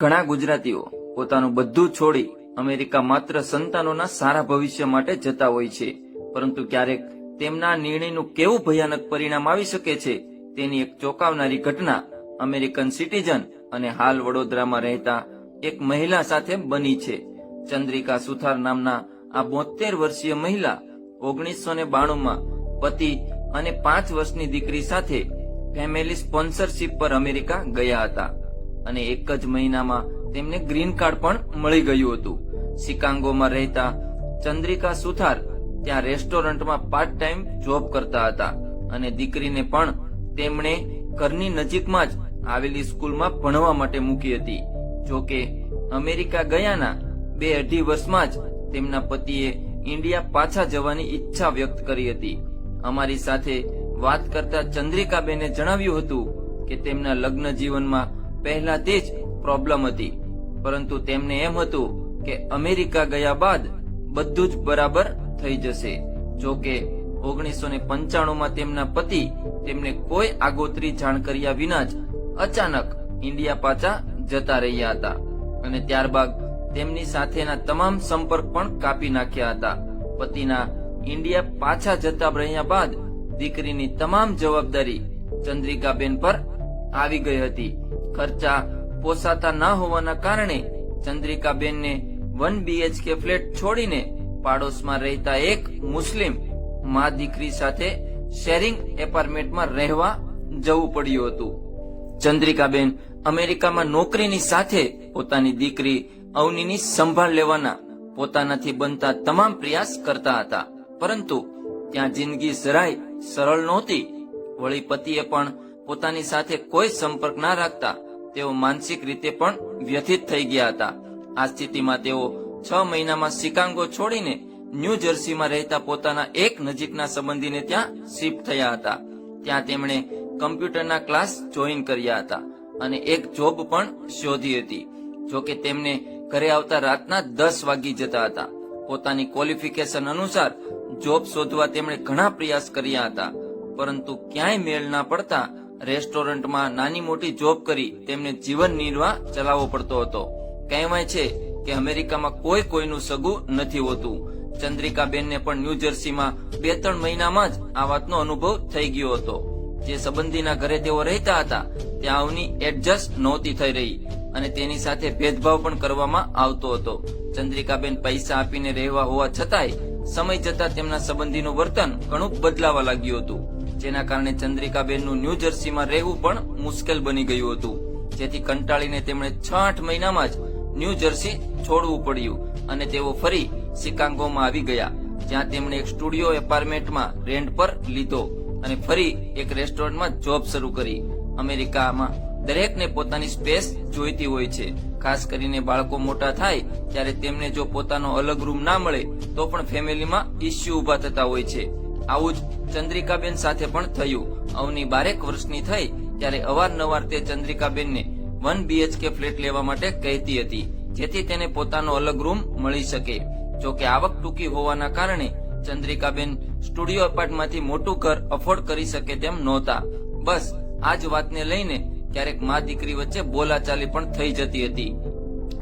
ઘણા ગુજરાતીઓ પોતાનું બધું છોડી અમેરિકા માત્ર સંતાનોના સારા ભવિષ્ય માટે જતા હોય છે. પરંતુ ક્યારેક તેમના નિર્ણયનું કેવું ભયાનક પરિણામ આવી શકે છે તેની એક ચોંકાવનારી ઘટના અમેરિકન સિટીઝન અને હાલ વડોદરામાં રહેતા એક મહિલા સાથે બની છે. ચંદ્રિકા સુથાર નામના આ બોતેર વર્ષીય મહિલા ઓગણીસો ને બાણુંમાં પતિ અને પાંચ વર્ષની દીકરી સાથે ફેમિલી સ્પોન્સરશિપ પર અમેરિકા ગયા હતા. અને એક જ મહિનામાં તેમને ગ્રીન કાર્ડ પણ મળી ગયું હતું. શિકાગોમાં રહેતા ચંદ્રિકા સુથાર ત્યાં રેસ્ટોરન્ટમાં પાર્ટ ટાઈમ જોબ કરતા હતા અને દીકરીને પણ તેમણે ઘરની નજીકમાં જ આવેલી સ્કૂલમાં ભણવા માટે મૂકી હતી. જો કે અમેરિકા ગયાના બે અઢી વર્ષમાં જ તેમના પતિએ ઇન્ડિયા પાછા જવાની ઈચ્છા વ્યક્ત કરી હતી. અમારી સાથે વાત કરતા ચંદ્રિકાબેને જણાવ્યું હતું કે તેમના લગ્ન જીવનમાં પહેલાથી જ પ્રોબ્લેમ હતી. પરંતુ તેમને એમ હતું કે અમેરિકા ગયા બાદ બધું જ બરાબર થઈ જશે. જો કે ઓગણીસો ને પંચાણુંમાં તેમના પતિ તેમને કોઈ આગોતરી જાણ કર્યા વિના જ અચાનક ઇન્ડિયા પાછા જતા રહ્યા હતા. અને ત્યારબાદ તેમની સાથેના તમામ સંપર્ક પણ કાપી નાખ્યા હતા. પતિના ઇન્ડિયા પાછા જતા રહ્યા બાદ દીકરીની તમામ જવાબદારી ચંદ્રિકાબેન પર આવી ગઈ હતી. ખર્ચા પોસાતા ના હોવાના કારણે ચંદ્રિકાબેનને વન બીએચકે ફ્લેટ છોડીને પાડોશમાં રહેતા એક મુસ્લિમ મા દીકરી સાથે શેરિંગ એપાર્ટમેન્ટમાં રહેવા જવું પડ્યું હતું. ચંદ્રિકાબેન અમેરિકામાં નોકરીની સાથે પોતાની દીકરી અવનીની સંભાળ લેવાના પોતાનાથી બનતા તમામ પ્રયાસ કરતા હતા. પરંતુ ત્યાં જિંદગી જરાય સરળ નહોતી. વળી પતિએ પણ પોતાની સાથે કોઈ સંપર્ક ના રાખતા તેઓ માનસિક રીતે પણ વ્યથિત થઈ ગયા હતા. આ સ્થિતિમાં તેઓ છ મહિનામાં શિકાંગો છોડીને ન્યૂ જર્સીમાં રહેતા પોતાના એક નજીકના સંબંધીને ત્યાં શિફ્ટ થયા હતા. ત્યાં તેમણે કમ્પ્યુટરના ક્લાસ જોઈન કર્યા હતા અને એક જોબ પણ શોધી હતી. જોકે તેમને ઘરે આવતા રાતના દસ વાગી જતા હતા. પોતાની ક્વોલિફિકેશન અનુસાર જોબ શોધવા તેમણે ઘણા પ્રયાસ કર્યા હતા. પરંતુ ક્યાંય મેળ ના પડતા રેસ્ટોરન્ટમાં નાની મોટી જોબ કરી તેમને જીવન નિર્વાહ ચલાવવો પડતો હતો. કહેવાય છે કે અમેરિકામાં કોઈ કોઈનું સગું નથી હોતું. ચંદ્રિકાબેનને પણ ન્યૂ જર્સીમાં બે ત્રણ મહિનામાં જ આ વાતનો અનુભવ થઈ ગયો હતો. જે સંબંધીના ઘરે તેઓ રહેતા હતા, ત્યાં આવની એડજસ્ટ નહોતી થઈ રહી અને તેની સાથે ભેદભાવ પણ કરવામાં આવતો હતો. ચંદ્રિકાબેન પૈસા આપીને રહેવા હોવા છતાંય સમય જતા તેમના સંબંધીનું વર્તન ઘણું બદલાવા લાગ્યું હતું. જેના કારણે ચંદ્રિકાબેનનું ન્યૂ જર્સીમાં રહેવું પણ મુશ્કેલ બની ગયું હતું. જેથી કંટાળીને તેમણે છ આઠ મહિનામાં જ ન્યૂ જર્સી છોડવું પડ્યું અને તેઓ ફરી શિકાગોમાં આવી ગયા, જ્યાં તેમણે એક સ્ટુડિયો એપાર્ટમેન્ટમાં રેન્ટ પર લીધો અને ફરી એક રેસ્ટોરન્ટમાં જોબ શરૂ કરી. અમેરિકામાં દરેકને પોતાની સ્પેસ જોઈતી હોય છે. ખાસ કરીને બાળકો મોટા થાય ત્યારે તેમને જો પોતાનો અલગ રૂમ ના મળે, તો પણ ફેમિલીમાં ઇસ્યુ ઊભા થતા હોય છે. આવું જ ચંદ્રિકાબેન સાથે પણ થયું. અવની બારેક વર્ષની થઈ ત્યારે અવારનવાર તે ચંદ્રિકાબેનને વન બીએચકે ફ્લેટ લેવા માટે કહેતી હતી, જેથી તેને પોતાનો અલગ રૂમ મળી શકે. જોકે આવક ટૂંકી હોવાના કારણે ચંદ્રિકાબેન સ્ટુડિયો એપાર્ટમાંથી મોટું ઘર અફોર્ડ કરી શકે તેમ નહોતા. બસ, આ જ વાતને લઈને ક્યારેક મા દીકરી વચ્ચે બોલાચાલી પણ થઈ જતી હતી.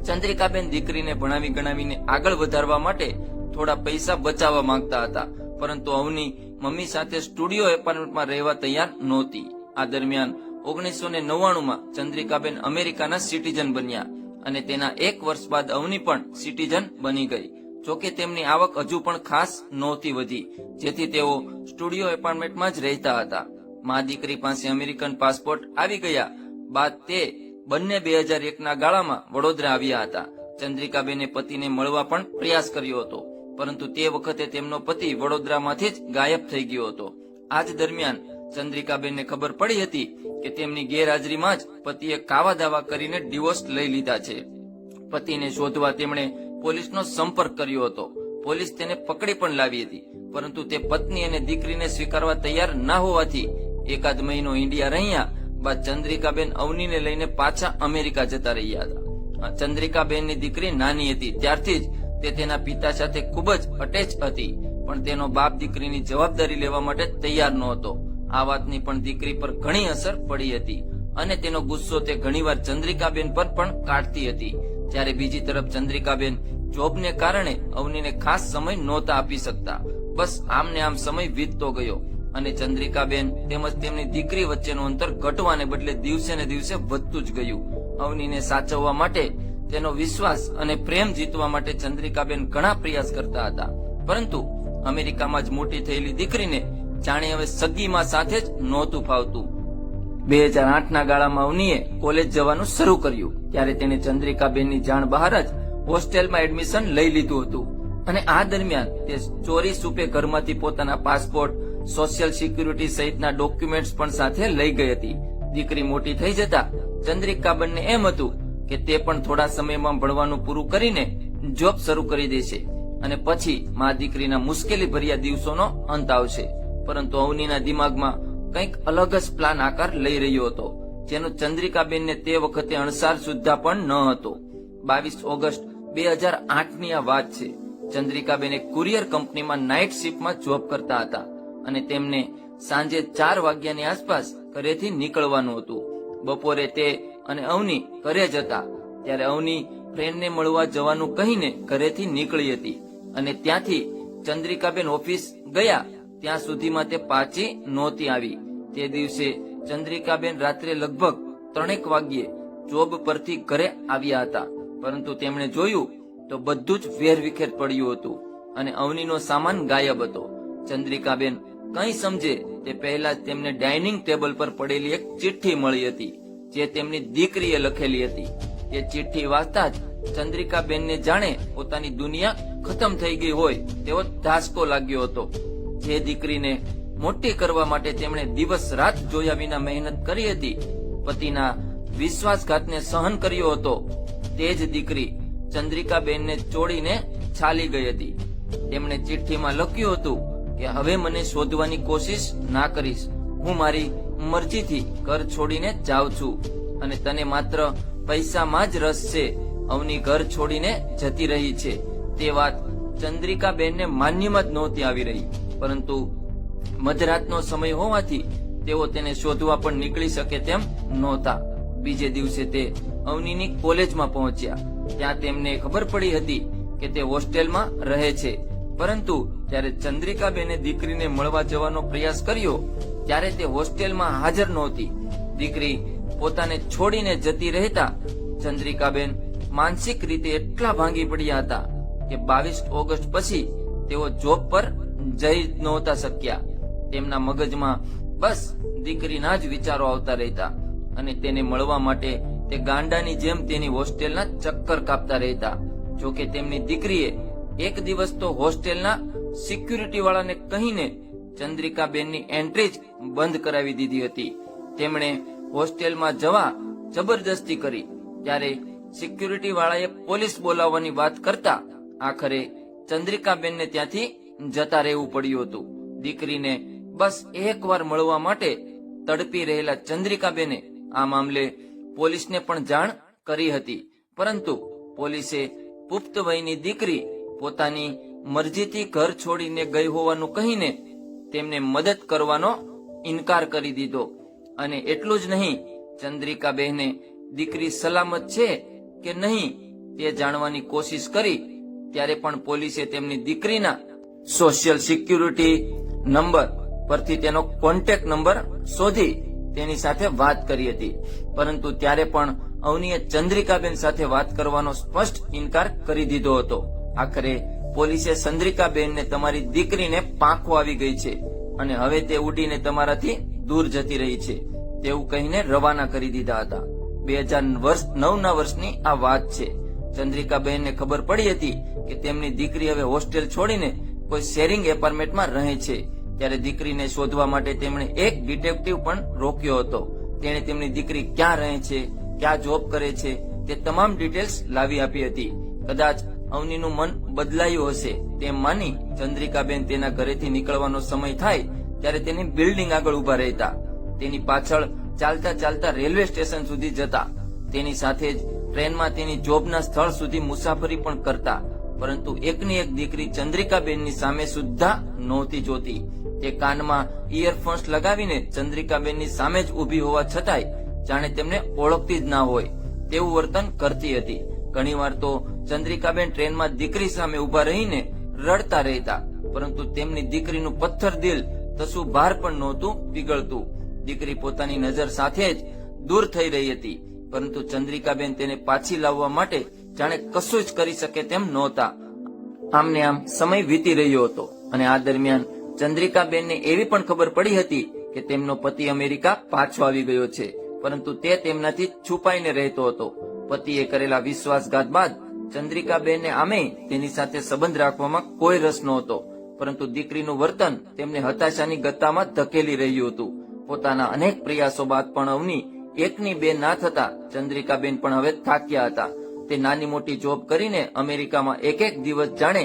ચંદ્રિકાબેન દીકરીને ભણાવી ગણાવીને આગળ વધારવા માટે થોડા પૈસા બચાવવા માંગતા હતા. પરંતુ અવની મમ્મી સાથે સ્ટુડિયો એપાર્ટમેન્ટમાં રહેવા તૈયાર નહોતી. આ દરમિયાન ઓગણીસો ને નવ્વાણુંમાં ચંદ્રિકાબેન અમેરિકાના સિટીઝન બન્યા અને તેના એક વર્ષ બાદ અવની પણ સિટીઝન બની ગઈ. જોકે તેમની આવક હજુ પણ ખાસ નહોતી વધી, જેથી તેઓ સ્ટુડિયો એપાર્ટમેન્ટમાં જ રહેતા હતા. મા દીકરી પાસે અમેરિકન પાસપોર્ટ આવી ગયા બાદ તે બંને બે હજાર એકના ગાળામાં વડોદરા આવ્યા હતા. ચંદ્રિકાબેને પતિને મળવા પણ પ્રયાસ કર્યો હતો. પરંતુ તે વખતે તેમનો પતિ વડોદરામાંથી જ ગાયબ થઈ ગયો હતો. આ જ દરમિયાન ચંદ્રિકાબેનને ખબર પડી હતી કે તેમની ગેરહાજરીમાં જ પતિએ કાવા દાવા કરીને ડિવોર્સ લઈ લીધા છે. પતિને શોધવા તેમણે પોલીસનો સંપર્ક કર્યો હતો. પોલીસ તેને પકડી પણ લાવી હતી, પરંતુ તે પત્ની અને દીકરીને સ્વીકારવા તૈયાર ના હોવાથી એકાદ મહિનો ઇન્ડિયા રહ્યા બાદ ચંદ્રિકાબેન અવનીને લઈને પાછા અમેરિકા જતા રહ્યા હતા. ચંદ્રિકાબેનની દીકરી નાની હતી, ત્યારથી જ તે તેના પિતા સાથે ખૂબ જ અટેચ હતી, પણ તેનો બાપ દીકરીની જવાબદારી લેવા માટે તૈયાર નહોતો. આ વાતની પણ દીકરી પર ઘણી અસર પડી હતી અને તેનો ગુસ્સો તે ઘણીવાર ચંદ્રિકાબેન પર પણ કાઢતી હતી. જ્યારે બીજી તરફ ચંદ્રિકાબેન જોબને કારણે અવનીને ખાસ સમય નહોતા આપી શકતા. બસ આમને આમ સમય વીતતો ગયો અને ચંદ્રિકાબેન તેમજ તેમની દીકરી વચ્ચેનું અંતર ઘટવાને બદલે દિવસે ને દિવસે વધતું જ ગયું. અવનીને સાચવવા માટે તેનો વિશ્વાસ અને પ્રેમ જીતવા માટે ચંદ્રિકાબેન ઘણા પ્રયાસ કરતા હતા. પરંતુ અમેરિકામાં જ મોટી થયેલી દીકરીને જાણે હવે સગીમાં સાથે જ નહોતું ફાવતું. બે હજાર આઠના ગાળામાં અવનીએ કોલેજ જવાનું શરૂ કર્યું, ત્યારે તેને ચંદ્રિકાબેનની જાણ બહાર જ હોસ્ટેલમાં એડમિશન લઈ લીધું હતું. અને આ દરમિયાન તે ચોરી સુપે ઘરમાંથી પોતાના પાસપોર્ટ, સોશિયલ સિક્યુરિટી સહિતના ડોક્યુમેન્ટ્સ પણ સાથે લઈ ગઈ હતી. દીકરી મોટી થઈ જતા ચંદ્રિકાબેનને એમ હતું કે તે પણ થોડા સમયમાં ભણવાનું પૂરું કરીને જોબ શરૂ કરી દેશે અને પછી મા દીકરીના મુશ્કેલી ભર્યા દિવસોનો અંત આવશે. પરંતુ અવનીના દિમાગમાં કંઈક અલગ જ પ્લાન આકાર લઈ રહ્યો હતો, જેનો ચંદ્રિકાબેનને તે વખતે અણસાર સુદ્ધા પણ ન હતો. બાવીસ ઓગસ્ટ બે હજાર આઠની આ વાત છે. ચંદ્રિકાબેન એક કુરિયર કંપનીમાં નાઇટ શિફ્ટમાં જોબ કરતા હતા અને તેમને સાંજે ચાર વાગ્યાની આસપાસ ઘરેથી નીકળવાનું હતું. બપોરે તે અને અવની ઘરે જ હતા ત્યારે અવની ફ્રેન્ડને મળવા જવાનું કહીને ઘરેથી નીકળી હતી. અને ત્યાંથી ચંદ્રિકાબેન ઓફિસ ગયા. ત્યાં સુધીમાં તે પાછી નહોતી આવી. તે દિવસે ચંદ્રિકાબેન રાત્રે લગભગ ત્રણેક વાગ્યે જોબ પરથી ઘરે આવ્યા હતા. પરંતુ તેમણે જોયું તો બધું જ વેરવિખેર પડ્યું હતું અને અવનીનો સામાન ગાયબ હતો. ચંદ્રિકાબેન કંઈ સમજે તે પહેલા તેમને ડાઇનિંગ ટેબલ પર પડેલી એક ચિઠ્ઠી મળી હતી. જે તેમની દીકરીએ લખેલી હતી. તે ચિઠ્ઠી વાંચતા જ ચંદ્રિકાબેનને જાણે પોતાની દુનિયા ખતમ થઈ ગઈ હોય તેવો ધાસકો લાગ્યો હતો. જે દીકરીને મોટી કરવા માટે તેમણે દિવસ રાત જોયા વિના મહેનત કરી હતી, પતિના વિશ્વાસઘાતને સહન કર્યો હતો. તે જ દીકરી ચંદ્રિકાબેનને ચોડીને છાલી ગઈ હતી. તેમણે ચિઠ્ઠીમાં લખ્યું હતું કે, હવે મને શોધવાની કોશિશ ના કરીશ. હું મારી મરજીથી ઘર છોડીને જાઉં છું અને તને માત્ર પૈસામાં જ રસ છે. અવની ઘર છોડીને જતી રહી છે. તે વાત ચંદ્રિકાબેનને માન્યમાં જ નહોતી આવી રહી. પરંતુ મધરાતનો સમય હોવાથી તેઓ તેને શોધવા પણ નીકળી શકે તેમ નહોતા. બીજે દિવસે તે અવનીની કોલેજમાં પહોંચ્યા. ત્યાં તેમને ખબર પડી હતી કે તે હોસ્ટેલમાં રહે છે. પરંતુ જ્યારે ચંદ્રિકાબેને દીકરીને મળવા જવાનો પ્રયાસ કર્યો ત્યારે તે હોસ્ટેલમાં હાજર નહોતી. દીકરી પોતાને છોડીને જતી રહેતા ચંદ્રિકાબેન માનસિક રીતે એટલા ભાંગી પડ્યા હતા કે બાવીસ ઓગસ્ટ પછી તેઓ જોબ પર જઈ નહોતા શક્યા. તેમના મગજમાં બસ દીકરીના જ વિચારો આવતા રહેતા અને તેને મળવા માટે તે ગાંડાની જેમ તેની હોસ્ટેલના ચક્કર કાપતા રહેતા. જોકે તેમની દીકરીએ એક દિવસ તો હોસ્ટેલના સિક્યુરિટી વાળાને કહીને ચંદ્રિકાબેનની એન્ટ્રી જ બંધ કરાવી દીધી હતી. તેમણે હોસ્ટેલમાં જવા જબરજસ્તી કરી. ત્યારે સિક્યુરિટી વાળાએ પોલીસ બોલાવવાની વાત કરતા આખરે ચંદ્રિકાબેનને ત્યાંથી જતા રહેવું પડ્યું હતું. દીકરીને બસ એકવાર મળવા માટે તડપી રહેલા ચંદ્રિકાબેને આ મામલે પોલીસને પણ જાણ કરી હતી. પરંતુ પોલીસે પુખ્ત વયની દીકરી પોતાની મરજીથી ઘર છોડીને ગઈ હોવાનું કહીને તેમને મદદ કરવાનો ઇનકાર કરી દીધો. અને એટલું જ નહીં, ચંદ્રિકા બહેને દીકરી સલામત છે કે નહીં તે જાણવાની કોશિશ કરી, ત્યારે પણ પોલીસે તેમની દીકરીના સોશિયલ સિક્યુરિટી નંબર પરથી તેનો કોન્ટેક્ટ નંબર શોધી તેની સાથે વાત કરી હતી. પરંતુ ત્યારે પણ અવનીએ ચંદ્રિકાબેન સાથે વાત કરવાનો સ્પષ્ટ ઇનકાર કરી દીધો હતો. આખરે પોલીસે ચંદ્રિકાબેનને તમારી દીકરીને પાંખો આવી ગઈ છે અને હવે તે ઉડીને તમારાથી દૂર જતી રહી છે. તેવું કહીને રવાના કરી દીધા હતા. બે હજાર વર્ષ, નવના વર્ષની આ વાત છે. ચંદ્રિકાબેનને ખબર પડી હતી કે તેમની દીકરી હવે હોસ્ટેલ છોડીને કોઈ શેરિંગ એપાર્ટમેન્ટમાં રહે છે. ત્યારે દીકરીને શોધવા માટે તેમણે એક ડિટેક્ટિવ પણ રોક્યો હતો. તેણે તેમની દીકરી ક્યાં રહે છે, ક્યાં જોબ કરે છે, તે તમામ ડિટેલ્સ લાવી આપી હતી. કદાચ અવનીનું મન બદલાયું હશે. તેમ માની ચંદ્રિકાબેન તેના ઘરેથી નીકળવાનો સમય થાય ત્યારે તેની બિલ્ડિંગ આગળ ઊભા રહેતા. તેની પાછળ ચાલતા ચાલતા રેલવે સ્ટેશન સુધી જતા. તેની સાથે જ ટ્રેનમાં તેની જોબના સ્થળ સુધી મુસાફરી પણ કરતા. પરંતુ એકની એક દીકરી ચંદ્રિકાબેનની સામે સુદ્ધા નહોતી જોતી. તે કાનમાં ઇયરફોન્સ લગાવીને ચંદ્રિકાબેનની સામે જ ઊભી હોવા છતાંય જાણે તેમને ઓળખતી જ ના હોય. તેવું વર્તન કરતી હતી. ઘણીવાર તો ચંદ્રિકાબેન ટ્રેનમાં દીકરી સામે ઊભા રહીને રડતા રહેતા, પરંતુ તેમની દીકરીનું પથ્થર દિલ તસું ભાર પણ નહોતું પીગળતું. દીકરી પોતાની નજર સાથે જ દૂર થઈ રહી હતી, પરંતુ ચંદ્રિકાબેન તેને પાછી લાવવા માટે જાણે કશું જ કરી શકે તેમ નહોતા. આમને આમ સમય વીતી રહ્યો હતો, અને આ દરમિયાન ચંદ્રિકાબેનને એવી પણ ખબર પડી હતી કે તેમનો પતિ અમેરિકા પાછો આવી ગયો છે, પરંતુ તે તેમનાથી છુપાઈને રહેતો હતો. પતિએ કરેલા વિશ્વાસઘાત બાદ ચંદ્રિકાબેનને આમે તેની સાથે સંબંધ રાખવામાં કોઈ રસ નહોતો, પરંતુ દીકરીનું વર્તન તેમને હતાશાની ગત્તામાં ધકેલી રહ્યું હતું. પોતાના અનેક પ્રયાસો બાદ પણ અવની એકની બે ના થતા ચંદ્રિકાબેન પણ હવે થાક્યા હતા. તે નાની મોટી જોબ કરીને અમેરિકામાં એક એક દિવસ જાણે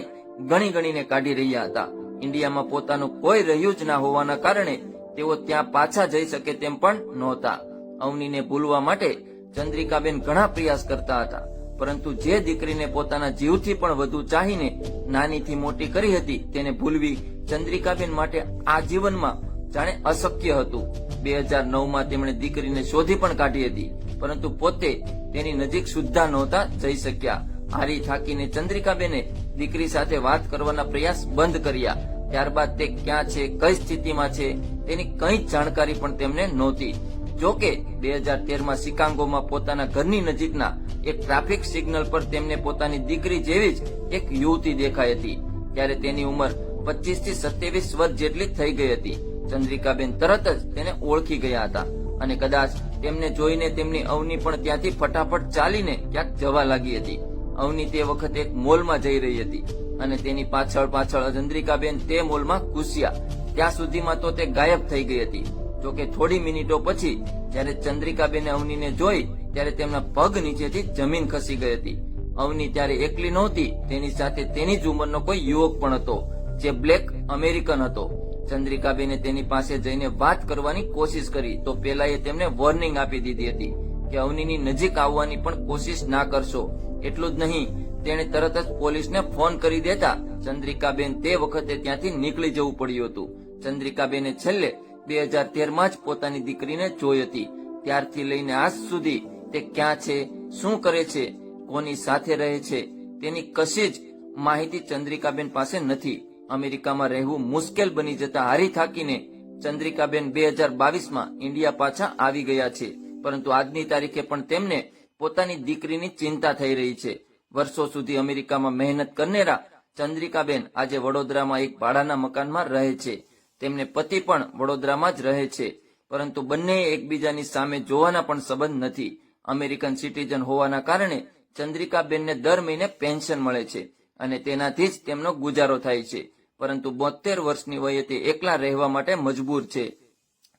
ગણી ગણીને કાઢી રહ્યા હતા. ઇન્ડિયામાં પોતાનું કોઈ રહ્યું જ ના હોવાના કારણે તેઓ ત્યાં પાછા જઈ શકે તેમ પણ નહોતા. અવનીને ભૂલવા માટે ચંદ્રિકાબેન ઘણા પ્રયાસ કરતા હતા, પરંતુ જે દીકરીને પોતાના જીવથી પણ વધુ ચાહીને નાનીથી મોટી કરી હતી, તેને ભૂલવી ચંદ્રિકાબેન માટે આ જીવનમાં જાણે અશક્ય હતું. બે હજાર નવમાં તેમણે દીકરીને શોધી પણ કાઢી હતી, પરંતુ પોતે તેની નજીક સુદ્ધા નહોતા જઈ શક્યા. હારી થાકીને ચંદ્રિકાબેને દીકરી સાથે વાત કરવાના પ્રયાસ બંધ કર્યા. ત્યારબાદ તે ક્યાં છે, કઈ સ્થિતિમાં છે, તેની કઈ જ જાણકારી પણ તેમને નહોતી. જોકે બે હજાર તેરમાં શિકાગોમાં પોતાના ઘરની નજીકના એક ટ્રાફિક સિગ્નલ પર તેમને પોતાની દીકરી જેવી જ એક યુવતી દેખાઈ હતી. ત્યારે તેની ઉંમર પચીસથી સત્યાવીસ વર્ષ જેટલી થઈ ગઈ હતી. ચંદ્રિકાબેન તરત જ તેને ઓળખી ગયા હતા અને કદાચ તેમને જોઈને તેમની અવની પણ ત્યાંથી ફટાફટ ચાલીને ક્યાંક જવા લાગી હતી. અવની તે વખતે એક મોલમાં જઈ રહી હતી અને તેની પાછળ પાછળ ચંદ્રિકાબેન તે મોલમાં ઘૂસ્યા. ત્યાં સુધીમાં તો તે ગાયબ થઈ ગઈ હતી. જોકે થોડી મિનિટો પછી જ્યારે ચંદ્રિકાબેને અવનીને જોઈ, ત્યારે તેમના પગ નીચેથી જમીન ખસી ગઈ હતી. અવની ત્યારે એકલી નહોતી, તેની સાથે તેની જ ઉંમરનો કોઈ યુવક પણ હતો, જે બ્લેક અમેરિકન હતો. ચંદ્રિકાબેને તેની પાસે જઈને વાત કરવાની કોશિશ કરી, તો પેલાએ તેમને વોર્નિંગ આપી દીધી હતી કે અવનીની નજીક આવવાની પણ કોશિશ ના કરશો. એટલું જ નહીં, તેણે તરત જ પોલીસને ફોન કરી દેતા ચંદ્રિકાબેન તે વખતે ત્યાંથી નીકળી જવું પડ્યું હતું. ચંદ્રિકાબેને છેલ્લે બે હજાર તેરમાં જ પોતાની દીકરીને જોઈ હતી. ત્યારથી લઈને આજ સુધી તે ક્યાં છે, શું કરે છે, કોની સાથે રહે છે, તેની કશી જ માહિતી ચંદ્રિકાબેન પાસે નથી. અમેરિકામાં રહેવું મુશ્કેલ બની જતા હારી થાકીને ચંદ્રિકાબેન બે હજાર બાવીસમાં ઇન્ડિયા પાછા આવી ગયા છે. પરંતુ આજની તારીખે પણ તેમને પોતાની દીકરીની ચિંતા થઈ રહી છે. વર્ષો સુધી અમેરિકામાં મહેનત કરનારા ચંદ્રિકાબેન આજે વડોદરામાં એક ભાડાના મકાનમાં રહે છે. તેમને પતિ પણ વડોદરામાં જ રહે છે. પરંતુ બંને એકબીજાની સામે જોવાના પણ સંબંધ નથી. અમેરિકન સિટીઝન હોવાના કારણે ચંદ્રિકાબેનને દર મહિને પેન્શન મળે છે અને તેનાથી જ તેમનો ગુજારો થાય છે. પરંતુ બોતેર વર્ષની વયે તે એકલા રહેવા માટે મજબૂર છે.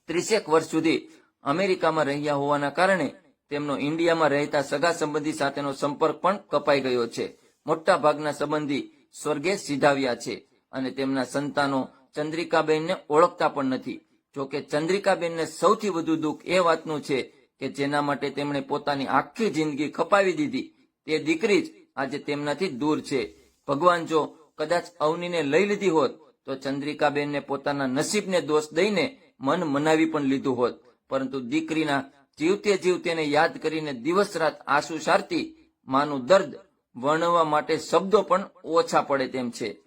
ત્રીસેક વર્ષ સુધી અમેરિકામાં રહ્યા હોવાના કારણે તેમનો ઇન્ડિયામાં રહેતા સગા સંબંધી સાથેનો સંપર્ક પણ કપાઈ ગયો છે. મોટા ભાગના સંબંધી સ્વર્ગે સીધાવ્યા છે અને તેમના સંતાનો ચંદ્રિકાબેનને ઓળખતા પણ નથી. જોકે ચંદ્રિકાબેનને સૌથી વધુ દુઃખ એ વાતનું છે કે જેના માટે તેમણે પોતાની આખી જિંદગી ખપાવી દીધી. તે દીકરી જ આજે તેમનાથી દૂર છે. ભગવાન જો કદાચ અવનીને લઈ લીધી હોત, તો ચંદ્રિકાબેનને પોતાના નસીબને દોષ દઈને મન મનાવી પણ લીધું હોત. પરંતુ દીકરીના જીવતે જીવ તેને યાદ કરીને દિવસ રાત આંસુ સારતી માનું દર્દ વર્ણવા માટે શબ્દો પણ ઓછા પડે તેમ છે.